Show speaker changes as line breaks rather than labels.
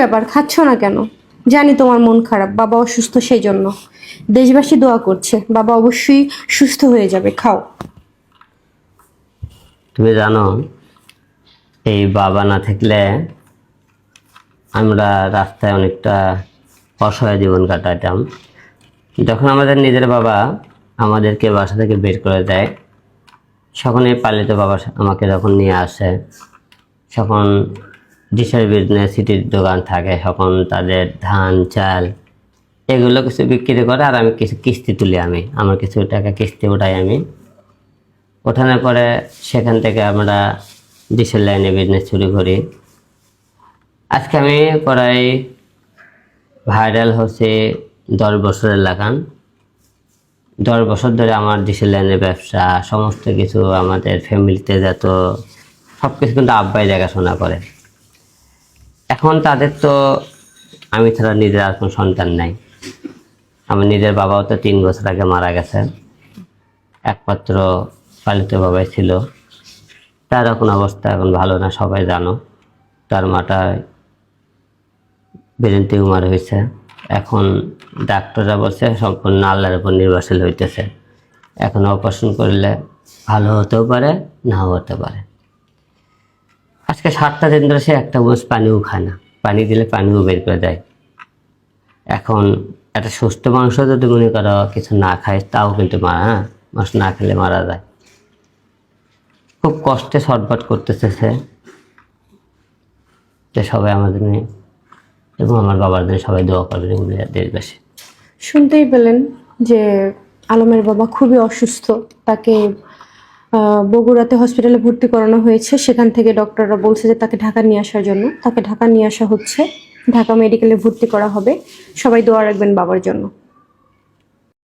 ব্যাপার, খাচ্ছ না কেন? জানি তোমার মন খারাপ, বাবা অসুস্থ সেই জন্য দেশবাসী দোয়া করছে, বাবা অবশ্যই সুস্থ হয়ে যাবে, খাও।
তুমি জানো, এই বাবা না থাকলে আমরা রাস্তায় অনেকটা অসহায় জীবন কাটাতাম। যখন আমাদের নিজের বাবা আমাদেরকে বাসা থেকে বের করে দেয় তখন এই পালিত বাবা আমাকে যখন নিয়ে আসে, তখন ডিসের বিজনেস সিটির দোকান থাকে, তখন তাদের ধান, চাল, এগুলো কিছু বিক্রি করে আর আমি কিছু কিস্তি তুলি আমি। আমার কিছু টাকা কিস্তি ওঠাই আমি। ওঠানোর পরে সেখান থেকে আমরা ডিসেল লাইনে বিজনেস শুরু করি। আজকে আমি প্রায় ভাইরাল হচ্ছে দশ বছরের লাগান দশ বছর ধরে আমার ডিসেল লাইনের ব্যবসা, সমস্ত কিছু আমাদের ফ্যামিলিতে যত সব কিছু কিন্তু আব্বাই দেখাশোনা করে। এখন তাদের তো আমি ছাড়া নিজের আর কোনো সন্তান নাই। আমার নিজের বাবাও তো তিন বছর আগে মারা গেছে। একমাত্র পালিত বাবাই ছিল। তার এখন অবস্থা এখন ভালো না, সবাই জানো। তার মাথায় ব্রেন টিউমার হয়েছে। এখন ডাক্তাররা বলছে সম্পূর্ণ আল্লাহর উপর নির্ভরশীল হইতেছে। এখন অপারেশন করলে ভালো হতেও পারে, নাও হতে পারে। আজকে সাতটা দিন ধরে সে একটা মাস পানিও খায় না। পানি দিলে পানিও বের করে দেয়। এখন একটা সুস্থ মানুষ যদি মনে করো কিছু না খায়, তাও কিন্তু মারা হ্যাঁ? মানুষ না খেলে মারা যায়। খুব কষ্টে ছটফট করতেছে সে। যে সবাই আমাদের নিয়ে এবং আমার বাবার জন্য সবাই দোয়া করবেন দেশবাসী
শুনতেই পেলেন যে আলমের বাবা খুবই অসুস্থ। তাকে বগুড়াতে হসপিটালে ভর্তি করানো হয়েছে। সেখান থেকে ডক্টররা বলছে যে তাকে ঢাকা নিয়ে আসার জন্য। তাকে ঢাকা নিয়ে আসা হচ্ছে। ঢাকা মেডিকেলে ভর্তি করা হবে। সবাই দোয়া রাখবেন বাবার জন্য।